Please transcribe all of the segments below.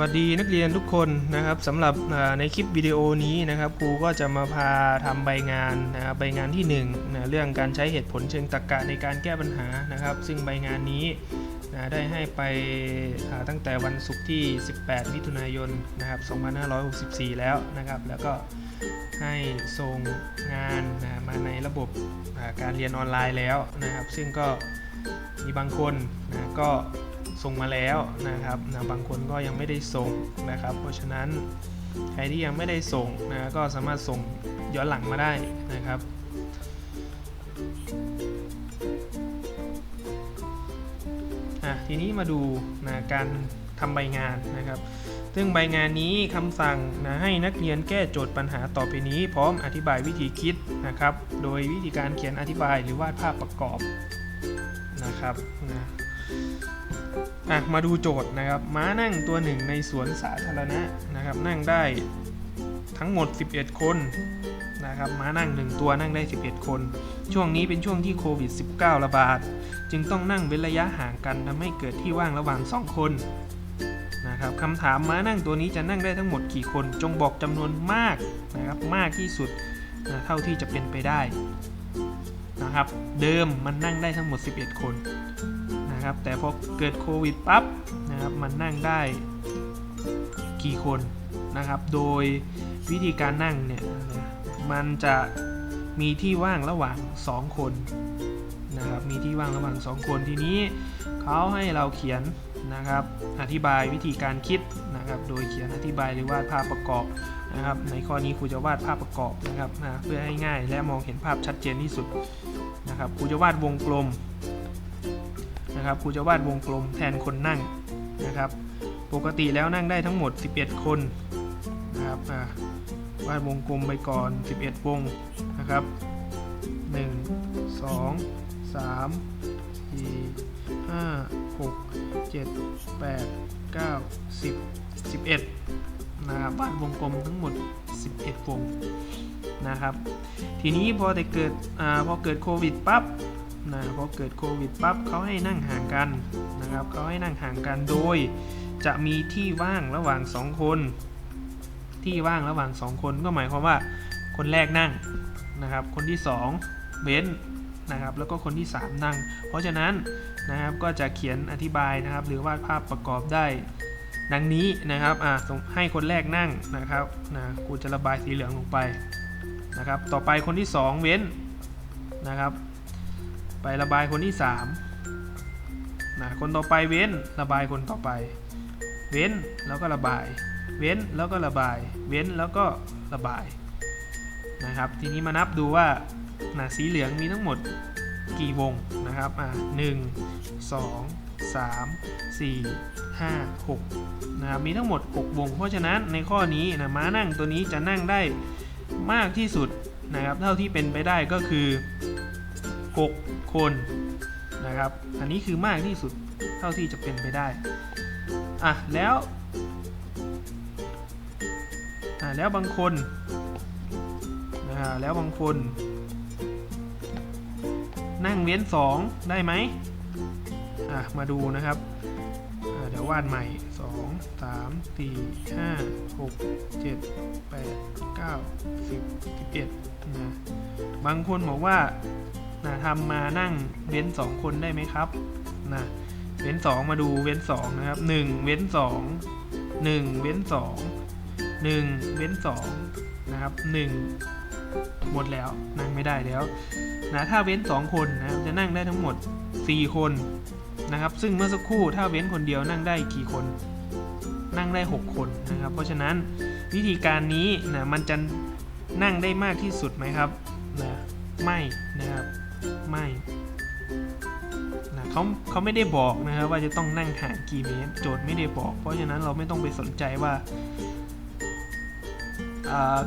วัสดีนักเรียนทุกคนนะครับสำหรับในคลิปวิดีโอนี้นะครับครูก็จะมาพาทำใบงานนะครับใบงานที่1นะเรื่องการใช้เหตุผลเชิงตรรกะในการแก้ปัญหานะครับ ซึ่งใบงานนี้นะได้ให้ไปตั้งแต่วันศุกร์ที่ 18 มิถุนายนนะครับ2564 แล้วนะครับ แล้วก็ให้ส่งงานนะมาในระบบการเรียนออนไลน์แล้วนะครับ ซึ่งก็มีบางคนนะก็ ส่งมาแล้วนะครับนะบางคนก็ยังไม่ได้ส่งนะครับ เพราะฉะนั้นใครที่ยังไม่ได้ส่งนะก็สามารถส่งย้อนหลังมาได้นะครับทีนี้มาดูนะการทำใบงานนะครับ ซึ่งใบงานนี้คำสั่งนะให้นักเรียนแก้โจทย์ปัญหาต่อไปนี้ พร้อมอธิบายวิธีคิดนะครับ โดยวิธีการเขียนอธิบายหรือวาดภาพประกอบนะครับนะ อะมาดูโจทย์นะครับ ม้านั่งตัวหนึ่งในสวนสาธารณะนะครับ นั่งได้ทั้งหมด 11 คนนะครับ ม้านั่ง 1 ตัวนั่งได้ 11 คน ช่วงนี้เป็นช่วงที่โควิด -19 ระบาด จึงต้องนั่งเว้นระยะห่างกันทำให้เกิดที่ว่างระหว่าง 2 คนนะครับคำถามม้านั่งตัวนี้จะนั่งได้ทั้งหมดกี่คน จงบอกจำนวนมากนะครับมากที่สุดนะเท่าที่จะเป็นไปได้นะครับ เดิมมันนั่งได้ทั้งหมด 11 คน นะครับ แต่พอเกิดโควิดปั๊บนะครับมันนั่งได้กี่คนนะครับ โดยวิธีการนั่งเนี่ยมันจะมีที่ว่างระหว่าง 2 คนนะครับ มีที่ว่างระหว่าง 2 คนทีนี้เขาให้เราเขียนนะครับ อธิบายวิธีการคิดนะครับ โดยเขียนอธิบายหรือวาดภาพประกอบนะครับ ในข้อนี้ครูจะวาดภาพประกอบนะครับนะเพื่อให้ง่ายและมองเห็นภาพชัดเจนที่สุดนะครับครูจะวาดวงกลม นะครับครูจะวาดวงกลมแทนคนนั่งนะครับ ปกติแล้วนั่งได้ทั้งหมด 11 คนนะครับวาดวงกลมไปก่อน 11 วงนะครับ 1 2 3 4 5 6 7 8 9 10 11นะครับวาดวงกลมทั้งหมด 11 วงนะครับ ทีนี้พอแต่เกิดอพอเกิดโควิดปั๊บ นะพอเกิดโควิดปั๊บเขาให้นั่งห่างกันนะครับเขาให้นั่งห่างกันโดย จะมีที่ว่างระหว่าง 2 คน ที่ว่างระหว่าง 2 คนก็หมายความว่าคนแรกนั่งนะครับ คนที่ 2เว้นนะครับแล้วก็คนที่ 3 นั่ง เพราะฉะนั้นนะครับก็จะเขียนอธิบายนะครับ หรือวาดภาพประกอบได้ดังนี้นะครับอะส่งให้คนแรกนั่งนะครับนะกูจะระบายสีเหลืองลงไปนะครับ ต่อไปคนที่ 2 เว้นนะครับ ไประบายคนที่3นะคนต่อไปเว้นระบายคนต่อไป เว้นแล้วก็ระบาย เว้นแล้วก็ระบาย เว้นแล้วก็ระบายนะครับ ทีนี้มานับดูว่านะสีเหลืองมีทั้งหมดกี่วงนะครับอะหนึ่งสองสามสี่ห้าหกนะครับมีทั้งหมด 6 วง เพราะฉะนั้นในข้อนี้นะม้านั่งตัวนี้จะนั่งได้มากที่สุดนะครับ เท่าที่เป็นไปได้ก็คือ 6 คนนะครับ อันนี้คือมากที่สุดเท่าที่จะเป็นไปได้ อะ แล้ว อะแล้วบางคนนะฮะแล้วบางคน นั่งเว้นสองได้ไหมอะ มาดูนะครับอะเดี๋ยววาดใหม่ 2 3 4 5 6 7 8 9 10 11นะบางคนบอกว่า นะทำมานั่งเว้น 2 คนได้ไหมครับนะเว้น 2 มาดูเว้น 2 นะครับ 1 เว้น 2 1 เว้น 2 1 เว้น 2 นะครับ 1 หมดแล้วนั่งไม่ได้แล้วนะถ้าเว้น 2 คนนะครับจะนั่งได้ทั้งหมด 4 คนนะครับ ซึ่งเมื่อสักครู่ถ้าเว้นคนเดียวนั่งได้กี่คนนั่งได้ 6 คนนะครับ เพราะฉะนั้นวิธีการนี้นะมันจะนั่งได้มากที่สุดไหมครับนะไม่นะครับ ไม่นะเขาเขาไม่ได้บอกนะครับว่าจะต้องนั่งห่างกี่เมตร โจทย์ไม่ได้บอก เพราะฉะนั้นเราไม่ต้องไปสนใจว่า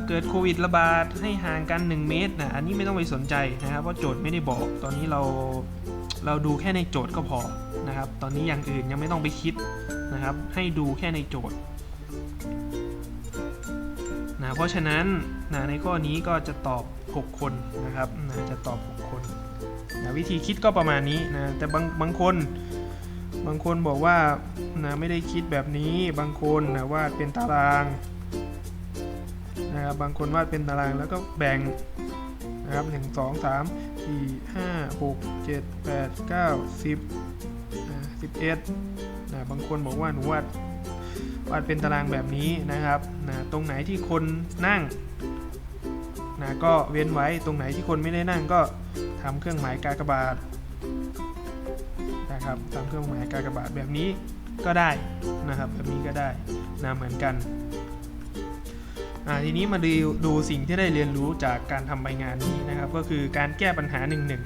เกิดโควิดระบาดให้ห่างกัน 1 เมตรนะอันนี้ไม่ต้องไปสนใจนะครับเพราะโจทย์ไม่ได้บอก ตอนนี้เราเราดูแค่ในโจทย์ก็พอนะครับ ตอนนี้อย่างอื่นยังไม่ต้องไปคิดนะครับ ให้ดูแค่ในโจทย์นะเพราะฉะนั้นนะในข้อนี้ก็จะตอบ 6 คนนะครับนะจะตอบ 6 คน นะวิธีคิดก็ประมาณนี้นะแต่บางบางคน บางคนบอกว่านะไม่ได้คิดแบบนี้บางคนนะวาดเป็นตารางนะครับบางคนวาดเป็นตารางแล้วก็แบ่งนะครับหนึ่งสองสามสี่ห้าหกเจ็ดแปดเก้าสิบสิบเอ็ดนะบางคนบอกว่าหนูวาดวาดเป็นตารางแบบนี้นะครับนะตรงไหนที่คนนั่งนะก็เว้นไว้ตรงไหนที่คนไม่ได้นั่งก็ ทำเครื่องหมายกากบาทนะครับตามเครื่องหมายกากบาทแบบนี้ก็ได้นะครับ แบบนี้ก็ได้นะเหมือนกันทีนี้มาดูดูสิ่งที่ได้เรียนรู้จากการทำใบงานนี้นะครับ ก็คือการแก้ปัญหาหนึ่งหนึ่ง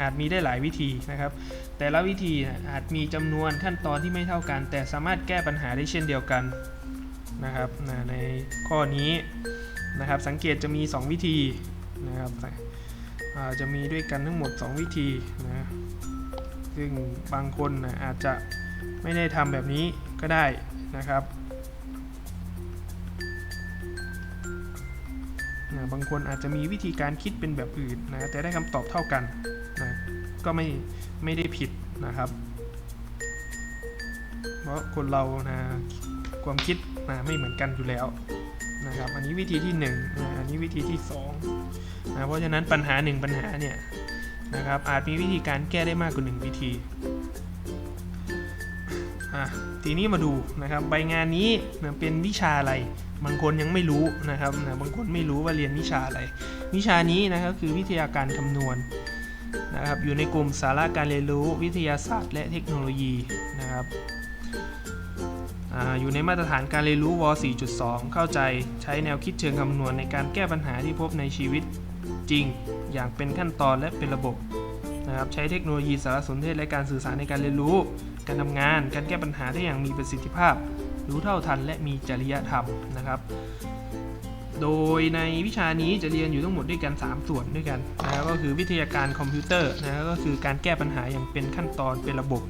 อาจมีได้หลายวิธีนะครับ แต่ละวิธีอาจมีจำนวนขั้นตอนที่ไม่เท่ากัน แต่สามารถแก้ปัญหาได้เช่นเดียวกันนะครับในข้อนี้นะครับ สังเกตจะมี 2 วิธีนะครับ จะมีด้วยกันทั้งหมด 2 วิธีนะซึ่งบางคนนะอาจจะไม่ได้ทำแบบนี้ก็ได้นะครับนะบางคนอาจจะมีวิธีการคิดเป็นแบบอื่นนะแต่ได้คำตอบเท่ากันนะก็ไม่ไม่ได้ผิดนะครับ เพราะคนเรานะความคิดนะไม่เหมือนกันอยู่แล้วนะครับ อันนี้วิธีที่1นะอันนี้วิธีที่ 2 นะเพราะฉะนั้นปัญหา1ปัญหาเนี่ยนะครับอาจมีวิธีการแก้ได้มากกว่าหนึ่งวิธีทีนี้มาดูนะครับใบงานนี้เป็นวิชาอะไร บางคนยังไม่รู้นะครับนะบางคนไม่รู้ว่าเรียนวิชาอะไร วิชานี้นะครับคือวิทยาการคำนวณนะครับอยู่ในกลุ่มสาระการเรียนรู้วิทยาศาสตร์ และเทคโนโลยีนะครับอาอยู่ในมาตรฐานการเรียนรู้ว 4.2 เข้าใจใช้แนวคิดเชิงคำนวณในการแก้ปัญหาที่พบในชีวิต จริงอย่างเป็นขั้นตอนและเป็นระบบนะครับใช้เทคโนโลยีสารสนเทศและการสื่อสารในการเรียนรู้ การทำงาน การแก้ปัญหาได้อย่างมีประสิทธิภาพ รู้เท่าทันและมีจริยธรรมนะครับ โดยในวิชานี้จะเรียนอยู่ทั้งหมดด้วยกัน 3 ส่วนด้วยกันนะครับก็คือวิทยาการคอมพิวเตอร์นะครับก็คือการแก้ปัญหาอย่างเป็นขั้นตอนเป็นระบบ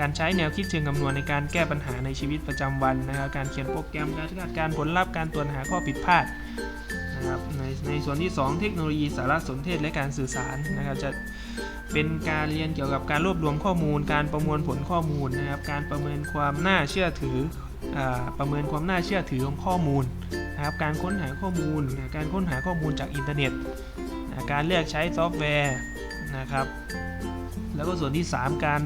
การใช้แนวคิดเชิงคำนวณในการแก้ปัญหาในชีวิตประจำวันนะครับการเขียนโปรแกรมการคาดการผลลัพธ์การตรวจหาข้อผิดพลาด นะครับในในส่วนที่ 2 เทคโนโลยีสารสนเทศและการสื่อสารนะครับจะเป็นการเรียนเกี่ยวกับการรวบรวมข้อมูล การประมวลผลข้อมูลนะครับการประเมินความน่าเชื่อถืออประเมินความน่าเชื่อถือของข้อมูลนะครับการค้นหาข้อมูล การค้นหาข้อมูลจากอินเทอร์เน็ตนะการเลือกใช้ซอฟต์แวร์นะครับแล้วก็ส่วนที่ 3 การ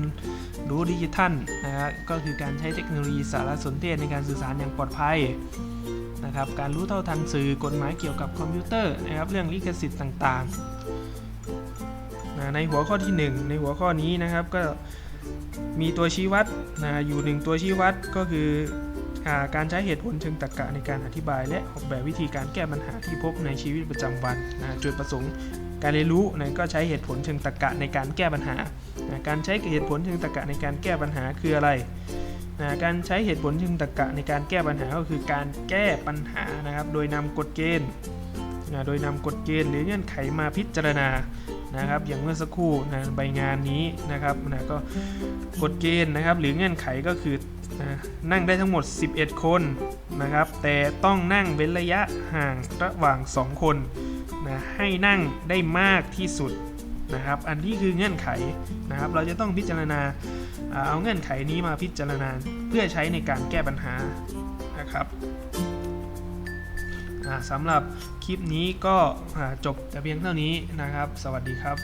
รู้ดิจิทัลนะครับก็คือการใช้เทคโนโลยีสารสนเทศในการสื่อสารอย่างปลอดภัย นะครับ การรู้เท่าทันสื่อกฎหมายเกี่ยวกับคอมพิวเตอร์นะครับ เรื่องลิขสิทธิ์ต่างๆนะในหัวข้อที่ 1 ในหัวข้อนี้นะครับก็มีตัวชี้วัดนะอยู่หนึ่งตัวชี้วัดก็คืออการใช้เหตุผลเชิงตรรกะในการอธิบาย และออกแบบวิธีการแก้ปัญหาที่พบในชีวิตประจำวันนะจุดประสงค์การเรียนรู้นะก็ใช้เหตุผลเชิงตรรกะในการแก้ปัญหานะการใช้เหตุผลเชิงตรรกะในการแก้ปัญหาคืออะไร นะการใช้เหตุผลเชิงตรรกะในการแก้ปัญหาก็คือการแก้ปัญหานะครับ โดยนำกฎเกณฑ์นะโดยนำกฎเกณฑ์หรือเงื่อนไขมาพิจารณานะครับ อย่างเมื่อสักครู่นะใบงานนี้นะครับนะก็กฎเกณฑ์นะครับ หรือเงื่อนไขก็คือนะนั่งได้ทั้งหมด 11 คนนะครับ แต่ต้องนั่งเว้นระยะห่างระหว่าง 2 คนนะให้นั่งได้มากที่สุดนะครับ อันนี้คือเงื่อนไขนะครับ เราจะต้องพิจารณา เอาเงื่อนไขนี้มาพิจารณาเพื่อใช้ในการแก้ปัญหานะครับสำหรับคลิปนี้ก็จบแต่เพียงเท่านี้นะครับ สวัสดีครับ